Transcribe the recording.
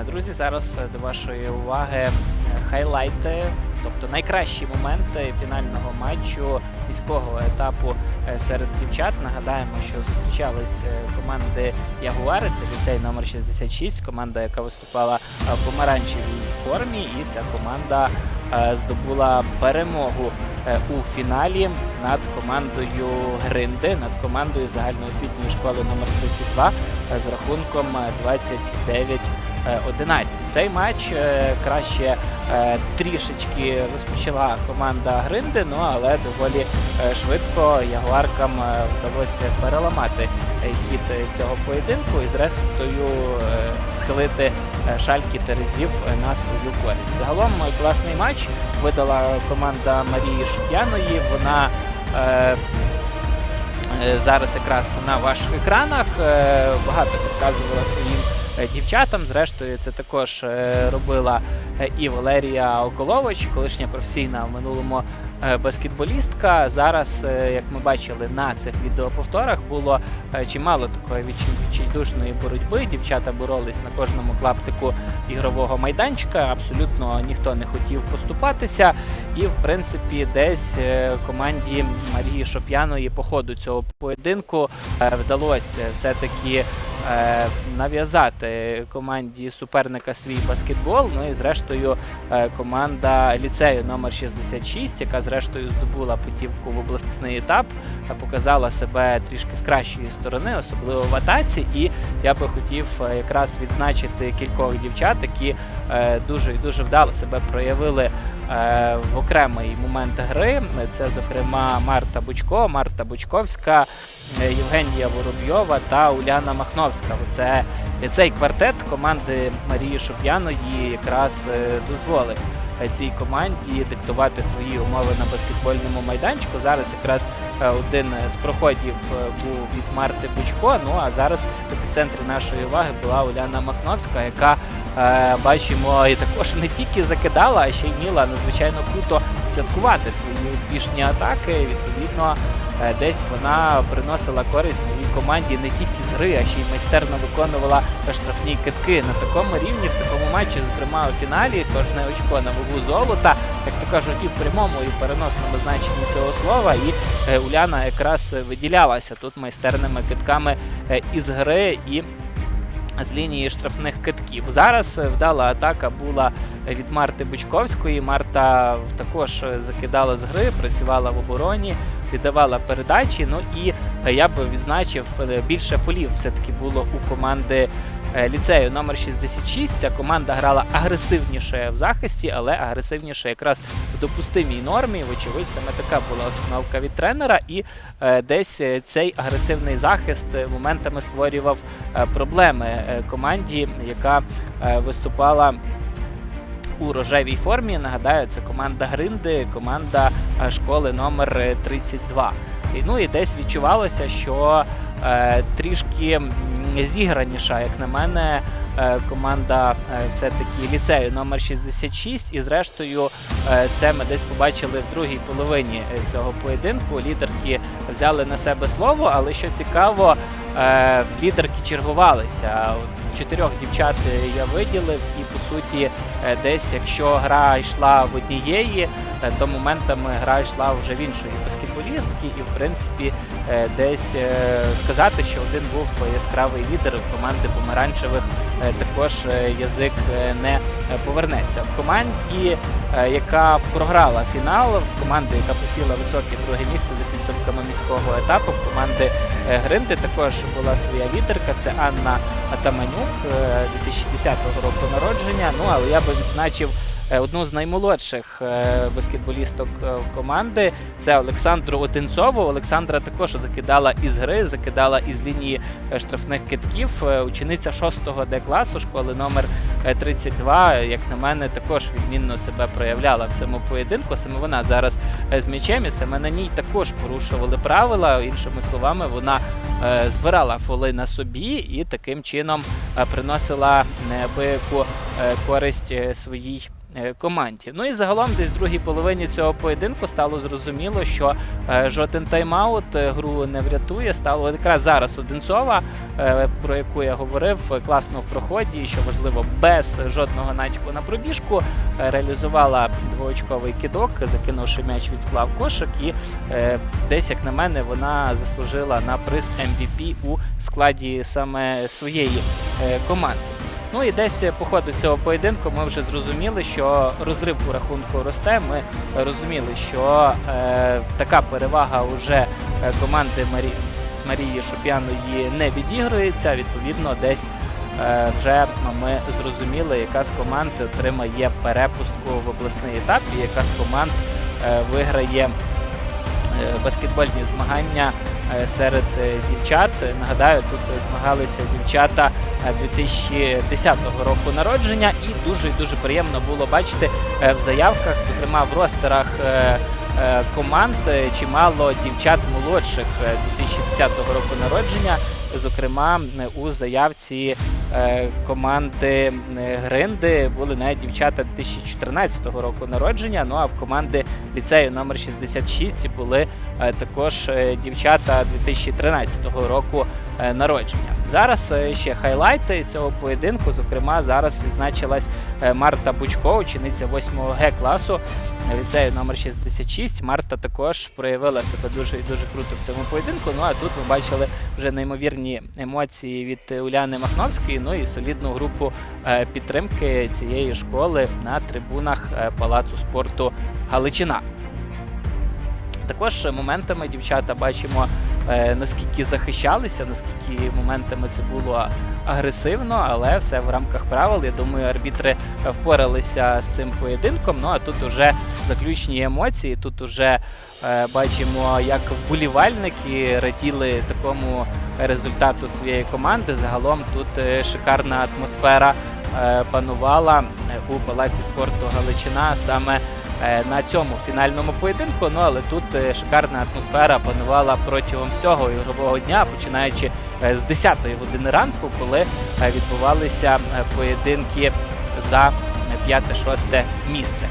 Е, Друзі, зараз е, до вашої уваги е, хайлайти, тобто найкращі моменти фінального матчу міського етапу серед дівчат. Нагадаємо, що зустрічались команди Ягуари, це ліцей номер 66, команда, яка виступала в помаранчевій формі, і ця команда здобула перемогу у фіналі над командою Гринди, над командою загальноосвітньої школи номер 32 е, з рахунком е, 29 е, 11. Цей матч е, краще е, трішечки розпочала команда Гринди, ну але доволі е, швидко ягуаркам е, вдалося переламати е, хід е, цього поєдинку і зрештою е, схилити е, шальки терезів е, на свою користь. Загалом е, класний матч видала команда Марії Шуп'яної. Вона е, е, зараз якраз на ваших екранах е, багато підказувала своїм е, дівчатам. Зрештою, це також е, робила е, і Валерія Околович, колишня професійна в минулому е, баскетболістка. Зараз, е, як ми бачили на цих відеоповторах, було е, чимало такої відчай- відчайдушної боротьби. Дівчата боролись на кожному клаптику ігрового майданчика. Абсолютно ніхто не хотів поступатися. І, в принципі, десь е, команді Марії Шоп'яної по ходу цього поєдинку е, вдалося все-таки е, нав'язати команді суперника свій баскетбол. Ну і зрештою е, команда ліцею номер 66, яка зрештою здобула путівку в обласний етап, е, показала себе трішки з кращої сторони, особливо в атаці. І я би хотів якраз відзначити кількох дівчат, які дуже і дуже вдало себе проявили е, в окремий момент гри. Це, зокрема, Марта Бучко, Марта Бучковська, е, Євгенія Воробйова та Уляна Махновська. Це цей квартет команди Марії Шуп'яної якраз е, дозволив е, цій команді диктувати свої умови на баскетбольному майданчику. Зараз якраз е, один з проходів е, був від Марти Бучко. Ну а зараз в епіцентрі нашої уваги була Уляна Махновська, яка е, бачимо і також не тільки закидала, а ще й вміла надзвичайно круто святкувати свої успішні атаки. Відповідно, десь вона приносила користь своїй команді не тільки з гри, а ще й майстерно виконувала штрафні китки на такому рівні, в такому матчі, зокрема у фіналі, кожне очко на вагу золота, як то кажуть, і в прямому, і переносному значенні цього слова. І е, Уляна якраз виділялася тут майстерними китками е, із гри і з лінії штрафних китків. Зараз е, вдала атака була від Марти Бучковської. Марта також е, закидала з гри, працювала в обороні, віддавала передачі. Ну і е, я б відзначив, більше фолів все-таки було у команди ліцею номер 66. Ця команда грала агресивніше в захисті, але агресивніше якраз в допустимій нормі. Вочевидь, саме така була установка від тренера, і е, десь е, цей агресивний захист е, моментами створював е, проблеми е, команді, яка е, виступала у рожевій формі. Нагадаю, це команда Гринди, команда е, школи номер е, 32. І, ну і десь відчувалося, що е, трішки зіграніша, як на мене, е, команда е, все-таки ліцею номер 66. І зрештою, е, це ми десь побачили в другій половині цього поєдинку. Лідерки взяли на себе слово, але що цікаво, лідерки чергувалися. От Чотирьох дівчат е, я виділив, і по суті, е, десь якщо гра йшла в однієї, е, то моментами гра йшла вже в іншої баскетболістки, і в принципі десь сказати, що один був яскравий лідер команди помаранчевих, також язик не повернеться. В команді, яка програла фінал, в команди, яка посіла високе друге місце за підсумками міського етапу, в команди Гринди також була своя лідерка. Це Анна Атаманюк, е, 2010 року народження. Ну але я би відзначив. Е, Одну з наймолодших е, баскетболісток е, команди це Олександру Одинцову. Олександра також закидала із гри, закидала із лінії штрафних китків. Учениця 6-го Д класу школи номер е, 32, як на мене, також відмінно себе проявляла в цьому поєдинку. Саме вона зараз з м'ячем, і саме на ній також порушували правила. Іншими словами, вона збирала фоли на собі і таким чином приносила неабияку користь своїй команді. Ну і загалом, десь в другій половині цього поєдинку стало зрозуміло, що е, жоден тайм-аут е, гру не врятує. Стало якраз зараз Одинцова, е, про яку я говорив, е, класно в проході, що важливо, без жодного натяку на пробіжку е, реалізувала двоочковий кидок, закинувши м'яч від скла в кошик, і е, десь, як на мене, вона заслужила на приз MVP у складі саме своєї е, команди. Ну і десь по ходу цього поєдинку ми вже зрозуміли, що розрив у рахунку росте. Ми розуміли, що е, така перевага вже е, команди Марі... Марії Шуп'яної не відігрується. Відповідно, десь е, вже ми зрозуміли, яка з команд отримає перепустку в обласний етап, і яка з команд е, виграє е, баскетбольні змагання серед е, дівчат. Нагадаю, тут змагалися дівчата е, 2010 року народження, і дуже дуже приємно було бачити е, в заявках, зокрема в ростерах. е, е, Команд е, чимало дівчат молодших е, 2010 року народження, зокрема е, у заявці е, команди е, Гринди були навіть дівчата 2014 року народження. Ну а в команди ліцею номер 66 були е, також е, дівчата 2013 року е, народження. Зараз е, ще хайлайти цього поєдинку. Зокрема, зараз відзначилась е, Марта Бучко, учениця 8 Г класу е, ліцею номер 66. Марта також проявила себе дуже і дуже круто в цьому поєдинку. Ну а тут ми бачили вже неймовірні емоції від е, Уляни Махновської. Ну і солідну групу е, підтримки цієї школи на трибунах е, Палацу спорту Галичина. Також моментами дівчата бачимо, наскільки захищалися, наскільки моментами це було агресивно, але все в рамках правил. Я думаю, арбітри е, впоралися з цим поєдинком. Ну а тут уже заключні емоції. Тут уже е, бачимо, як вболівальники раділи такому результату своєї команди. Загалом тут е, шикарна атмосфера е, панувала е, у палаці спорту Галичина саме е, на цьому фінальному поєдинку. Ну але тут е, шикарна атмосфера панувала протягом всього ігрового дня, починаючи е, з 10-ї години ранку, коли е, відбувалися е, поєдинки за 5-6 місце.